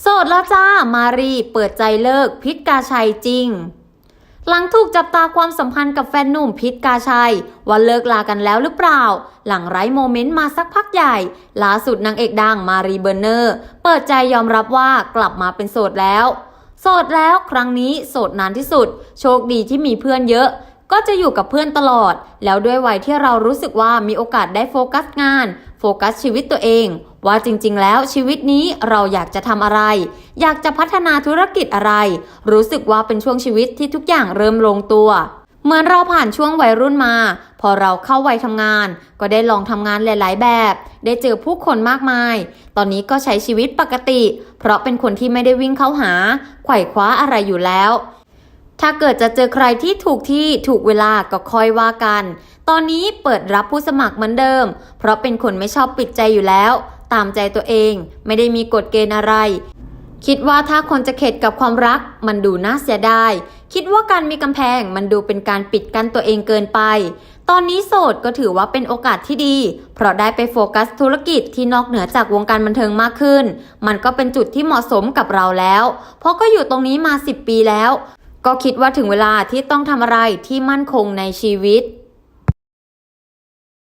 โสดแล้วจ้า มารีเปิดใจเลิกพิษกาชัยจริง หลังถูกจับตาความสัมพันธ์กับแฟนหนุ่มพิษกาชัย ว่าเลิกลากันแล้วหรือเปล่า หลังไร้โมเมนต์มาสักพักใหญ่ ล่าสุดนางเอกดังมารีเบอร์เนอร์ เปิดใจยอมรับว่ากลับมาเป็นโสดแล้ว โสดแล้วครั้งนี้โสดนานที่สุด โชคดีที่มีเพื่อนเยอะก็จะอยู่กับเพื่อนตลอด แล้วด้วยวัยที่เรารู้สึกว่ามีโอกาสได้โฟกัสงาน โฟกัสชีวิตตัวเอง ว่าจริงๆ แล้วชีวิตนี้เราอยากจะทำอะไร อยากจะพัฒนาธุรกิจอะไร รู้สึกว่าเป็นช่วงชีวิตที่ทุกอย่างเริ่มลงตัว เหมือนเราผ่านช่วงวัยรุ่นมา พอเราเข้าวัยทำงาน ก็ได้ลองทำงานหลาย ๆ แบบ ได้เจอผู้คนมากมาย ตอนนี้ก็ใช้ชีวิตปกติ เพราะเป็นคนที่ไม่ได้วิ่งเข้าหา ไขว่คว้าอะไรอยู่แล้ว ถ้าเกิดจะเจอใครที่ถูกที่ถูกเวลาก็ค่อยว่ากัน ตอนนี้เปิดรับผู้สมัครเหมือนเดิม เพราะเป็นคนไม่ชอบปิดใจอยู่แล้ว ตามใจตัวเองไม่ได้มีกฎเกณฑ์อะไร คิดว่าถ้าคนจะเข็ดกับความรัก มันดูน่าเสียดาย คิดว่าการมีกำแพงมันดูเป็นการปิดกั้นตัวเองเกินไป ตอนนี้โสดก็ถือว่าเป็นโอกาสที่ดี เพราะได้ไปโฟกัสธุรกิจที่นอกเหนือจากวงการบันเทิงมากขึ้น มันก็เป็นจุดที่เหมาะสมกับเราแล้ว เพราะก็อยู่ตรงนี้มา 10 ปีแล้ว ก็คิดว่าถึงเวลาที่ต้องทำอะไรที่มั่นคงในชีวิต